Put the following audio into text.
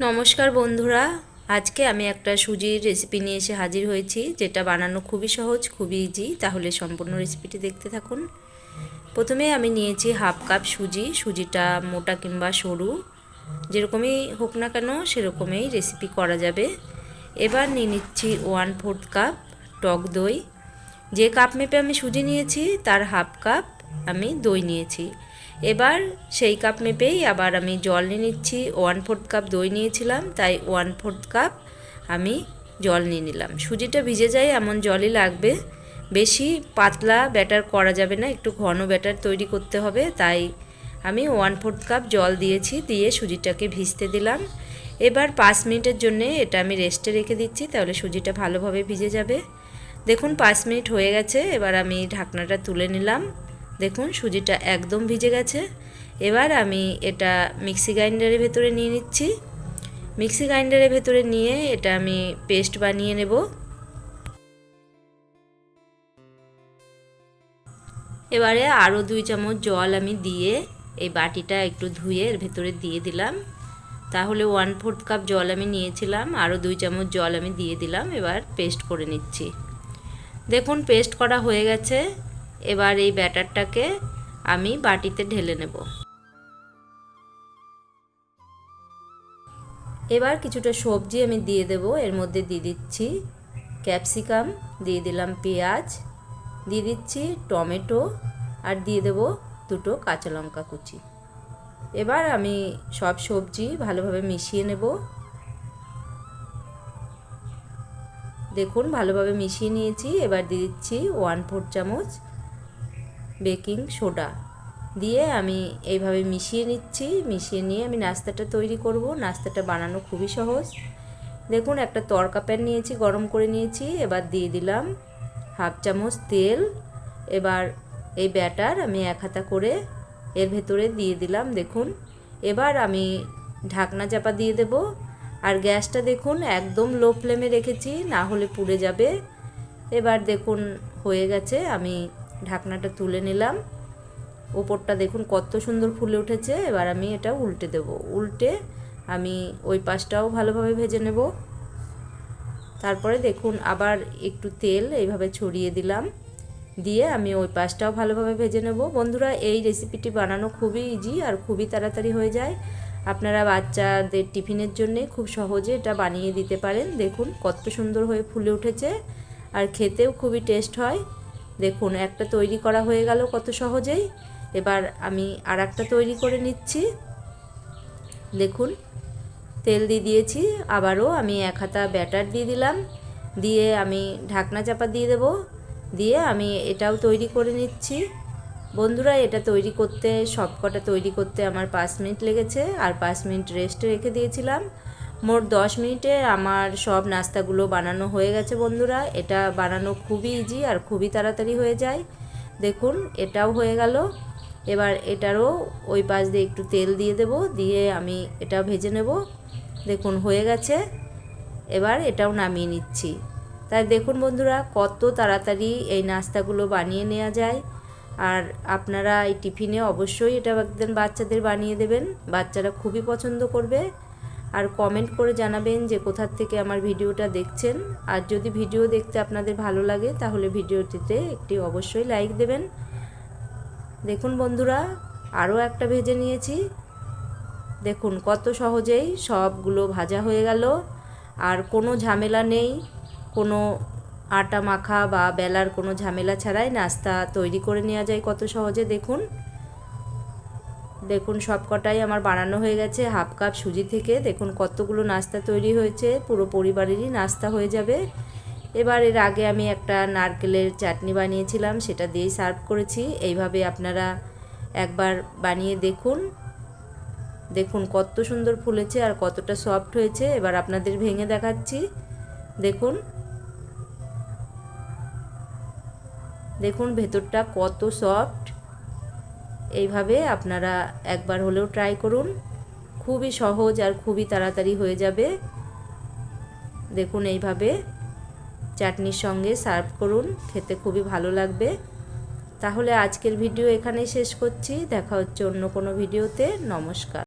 নমস্কার বন্ধুরা। আজকে আমি একটা সুজির রেসিপি নিয়ে এসে হাজির হয়েছি, যেটা বানানো খুবই সহজ, খুবই ইজি তাহলে সম্পূর্ণ রেসিপিটি দেখতে থাকুন। প্রথমে আমি নিয়েছি হাফ কাপ সুজি, সুজিটা মোটা কিংবা সরু। যেরকমই হোক না কেন, সেরকমই রেসিপি করা যাবে। এবার নিয়ে নিচ্ছি ওয়ান ফোর্থ কাপ টক দই। যে কাপ মেপে আমি সুজি নিয়েছি, তার হাফ কাপ আমি দই নিয়েছি। এবার সেই কাপ মেপেই আবার আমি জল নিয়ে নিচ্ছি। ওয়ান ফোর্থ কাপ দই নিয়েছিলাম, তাই ওয়ান ফোর্থ কাপ আমি জল নিয়ে নিলাম। সুজিটা ভিজে যায়, এমন জলই লাগবে। বেশি পাতলা ব্যাটার করা যাবে না, একটু ঘন ব্যাটার তৈরি করতে হবে, তাই আমি ওয়ান ফোর্থ কাপ জল দিয়েছি, দিয়ে সুজিটাকে ভিজতে দিলাম। এবার পাঁচ মিনিটের জন্য এটা আমি রেস্টে রেখে দিচ্ছি, তাহলে সুজিটা ভালোভাবে ভিজে যাবে। দেখুন, পাঁচ মিনিট হয়ে গেছে, এবার আমি ঢাকনাটা তুলে নিলাম। দেখুন, সুজিটা একদম ভিজে গেছে। এবার আমি এটা মিক্সি গ্রাইন্ডারের ভেতরে নিয়ে নিচ্ছি। মিক্সি গ্রাইন্ডারের ভেতরে নিয়ে এটা আমি পেস্ট বানিয়ে নেব। এবারে আরও দুই চামচ জল আমি দিয়ে এই বাটিটা একটু ধুয়ে এর ভেতরে দিয়ে দিলাম। তাহলে ওয়ান ফোর্থ কাপ জল আমি নিয়েছিলাম, আরও দুই চামচ জল আমি দিয়ে দিলাম। এবার পেস্ট করে নিচ্ছি। দেখুন, পেস্ট করা হয়ে গেছে। এবার এই ব্যাটারটাকে আমি বাটিতে ঢেলে নেব। এবার কিছুটা সবজি আমি দিয়ে দেব, এর মধ্যে দিয়ে দিচ্ছি ক্যাপসিকাম, দিয়ে দিলাম পেঁয়াজ, দিয়ে দিচ্ছি টমেটো আর দিয়ে দেব দুটো কাঁচা লঙ্কা কুচি। এবার আমি সব সবজি ভালোভাবে মিশিয়ে নেব। দেখুন, ভালোভাবে মিশিয়ে নিয়েছি। এবার দিয়ে দিচ্ছি ওয়ান ফোর চামচ বেকিং সোডা দিয়ে আমি এইভাবে মিশিয়ে নিচ্ছি। মিশিয়ে নিয়ে আমি নাস্তাটা তৈরি করব। নাস্তাটা বানানো খুবই সহজ। দেখুন, একটা তরকা প্যান নিয়েছি, গরম করে নিয়েছি। এবার দিয়ে দিলাম হাফ চামচ তেল। এবার এই ব্যাটার আমি এক হাতা করে এর ভেতরে দিয়ে দিলাম, দেখুন। এবার আমি ঢাকনা চাপা দিয়ে দেব। আর গ্যাসটা দেখুন, একদম লো ফ্লেমে রেখেছি, না হলে পুড়ে যাবে। এবার দেখুন, হয়ে গেছে। আমি ঢাকনাটা তুলে নিলাম। ওপরটা দেখুন কত সুন্দর ফুলে উঠেছে। এবার আমি এটা উল্টে দেব। উল্টে আমি ওই পাশটাও ভালোভাবে ভেজে নেব। তারপরে দেখুন আবার একটু তেল এইভাবে ছড়িয়ে দিলাম। দিয়ে আমি ওই পাশটাও ভালোভাবে ভেজে নেব। বন্ধুরা, এই রেসিপিটি বানানো খুবই ইজি আর খুবই তাড়াতাড়ি হয়ে যায়। আপনারা বাচ্চাদের টিফিনের জন্যে খুব সহজে এটা বানিয়ে দিতে পারেন। দেখুন কত সুন্দর হয়ে ফুলে উঠেছে। আর খেতেও খুবই টেস্ট হয়। দেখুন, একটা তৈরি করা হয়ে গেল কত সহজেই। এবার আমি আর একটা তৈরি করে নিচ্ছি। দেখুন, তেল দিয়ে দিয়েছি, আবারও আমি এক হাতা ব্যাটার দিয়ে দিলাম। দিয়ে আমি ঢাকনা চাপা দিয়ে দেব। দিয়ে আমি এটাও তৈরি করে নিচ্ছি। বন্ধুরা, এটা তৈরি করতে সব কটা তৈরি করতে আমার পাঁচ মিনিট লেগেছে। আর পাঁচ মিনিট রেস্টে রেখে দিয়েছিলাম। মোট দশ মিনিটে আমার সব নাস্তাগুলো বানানো হয়ে গেছে বন্ধুরা। এটা বানানো খুবই ইজি আর খুবই তাড়াতাড়ি হয়ে যায়। দেখুন, এটাও হয়ে গেল। এবার এটারও ওই পাশ দিয়ে একটু তেল দিয়ে দেব, দিয়ে আমি এটা ভেজে নেব। দেখুন, হয়ে গেছে। এবার এটাও নামিয়ে নিচ্ছি। তাই দেখুন বন্ধুরা, কত তাড়াতাড়ি এই নাস্তাগুলো বানিয়ে নেওয়া যায়। আর আপনারা এই টিফিনে অবশ্যই এটা একদিন বাচ্চাদের বানিয়ে দেবেন। বাচ্চারা খুবই পছন্দ করবে। আর কমেন্ট করে জানাবেন যে কোথার থেকে আমার ভিডিওটা দেখছেন। আর যদি ভিডিও দেখতে আপনাদের ভালো লাগে, তাহলে ভিডিওটিতে একটি অবশ্যই লাইক দেবেন। দেখুন বন্ধুরা আরও একটা ভেজে নিয়েছি। দেখুন কত সহজেই সবগুলো ভাজা হয়ে গেল। আর কোনো ঝামেলা নেই, কোনো আটা মাখা বা বেলার কোনো ঝামেলা ছাড়াই নাস্তা তৈরি করে নেওয়া যায় কত সহজে। দেখুন দেখুন সব কটাই আমার বানানো হয়ে গেছে, হাফ কাপ সুজি থেকে। দেখুন, কতগুলো নাস্তা তৈরি হয়েছে, পুরো পরিবারেরই নাস্তা হয়ে যাবে। এবার এর আগে আমি একটা নারকেলের চাটনি বানিয়েছিলাম, সেটা দিয়েই সার্ভ করেছি। এইভাবে আপনারা একবার বানিয়ে দেখুন। দেখুন, কত সুন্দর ফুলেছে আর কতটা সফট হয়েছে। এবার আপনাদের ভেঙে দেখাচ্ছি। দেখুন। দেখুন, ভেতরটা কত সফট। এইভাবে আপনারা একবার হলেও ট্রাই করুন। খুবই সহজ আর খুবই তাড়াতাড়ি হয়ে যাবে। দেখুন এইভাবে চাটনির সঙ্গে সার্ভ করুন, খেতে খুবই ভালো লাগবে। তাহলে আজকের ভিডিও এখানেই শেষ করছি। দেখা হচ্ছে অন্য কোনো ভিডিওতে নমস্কার।